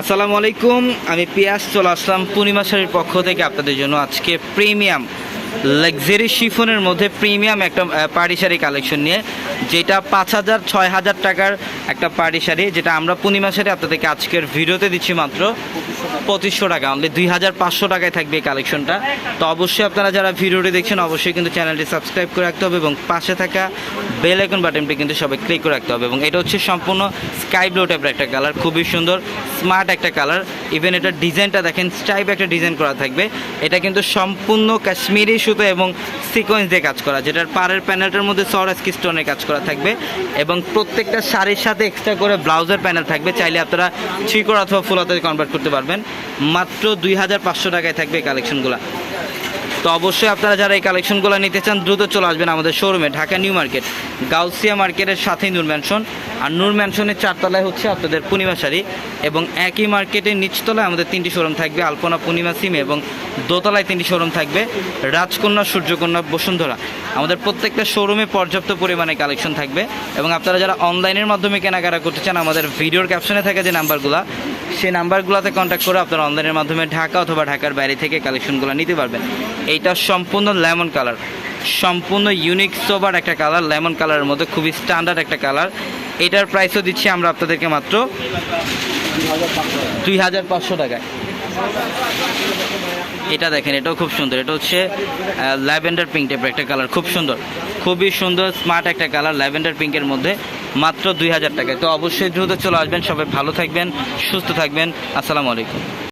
আসসালামু আলাইকুম আমি পিয়াস চলে আসলাম পূর্ণিমা শাড়ির পক্ষ থেকে আপনাদের জন্য আজকে প্রিমিয়াম লাক্সারি শিফনের মধ্যে প্রিমিয়াম একটা পাড়ি শাড়ি কালেকশন নিয়ে, যেটা পাঁচ হাজার, ছয় হাজার টাকার একটা পাড়ি শাড়ি, যেটা আমরা পূর্ণিমা শাড়ি আপনাদেরকে আজকের ভিডিওতে দিচ্ছি মাত্র পঁচিশশো টাকা। অনলি দুই হাজার পাঁচশো টাকায় থাকবে এই কালেকশনটা তো অবশ্যই আপনারা যারা ভিডিওটি দেখছেন, অবশ্যই কিন্তু চ্যানেলটি সাবস্ক্রাইব করে রাখতে হবে এবং পাশে থাকা বেল আইকন বাটনটি কিন্তু সবাই ক্লিক করে রাখতে হবে। এবং এটা হচ্ছে সম্পূর্ণ স্কাই ব্লু টাইপের একটা কালার খুবই সুন্দর স্মার্ট একটা কালার ইভেন এটার ডিজাইনটা দেখেন স্টাইপ একটা ডিজাইন করা থাকবে। এটা কিন্তু সম্পূর্ণ কাশ্মীরি সুতো এবং সিকোয়েন্স দিয়ে কাজ করা, যেটার পাড়ের প্যানেলটার মধ্যে সরাসকি স্টোনের কাজ করা থাকবে এবং প্রত্যেকটা শাড়ির সাথে এক্সট্রা করে ব্লাউজের প্যানেল থাকবে, চাইলে আপনারা চিকর অথবা ফুলাতে কনভার্ট করতে পারবেন। মাত্র দুই হাজার পাঁচশো টাকায় থাকবে এই কালেকশনগুলো তো অবশ্যই আপনারা যারা এই কালেকশনগুলো নিতে চান, দ্রুত চলে আসবেন আমাদের শোরুমে ঢাকা নিউ মার্কেট, গাউসিয়া মার্কেটের সাথেই নূর ম্যানশন আর নূর ম্যানশনের চারতলায় হচ্ছে আপনাদের পূর্ণিমা শাড়ি এবং একই মার্কেটের নিচতলায় আমাদের তিনটি শোরুম থাকবে, আলপনা পূর্ণিমা সিম এবং দোতলায় তিনটি শোরুম থাকবে, রাজকন্যা, সূর্যকন্যা, বসুন্ধরা। আমাদের প্রত্যেকটা শোরুমে পর্যাপ্ত পরিমাণে কালেকশন থাকবে এবং আপনারা যারা অনলাইনের মাধ্যমে কেনাকাটা করতে চান, আমাদের ভিডিওর ক্যাপশনে থাকে যে নাম্বারগুলো, সেই নাম্বারগুলোতে কন্ট্যাক্ট করে আপনারা অনলাইনের মাধ্যমে ঢাকা অথবা ঢাকার বাইরে থেকে কালেকশনগুলো নিতে পারবেন। এইটা সম্পূর্ণ লেমন কালার। সম্পূর্ণ ইউনিক সোবার একটা কালার লেমন কালারের মধ্যে, খুবই স্ট্যান্ডার্ড একটা কালার এটার প্রাইসও দিচ্ছি আমরা আপনাদেরকে মাত্র দুই হাজার পাঁচশো টাকায়। এটা দেখেন, এটাও খুব সুন্দর। এটা হচ্ছে ল্যাভেন্ডার পিঙ্ক টাইপের একটা কালার খুব সুন্দর। খুবই সুন্দর স্মার্ট একটা কালার ল্যাভেন্ডার পিঙ্কের মধ্যে মাত্র দুই হাজার টাকায়। তো অবশ্যই দ্রুত চলে আসবেন, সবাই ভালো থাকবেন, সুস্থ থাকবেন। আসসালামু আলাইকুম।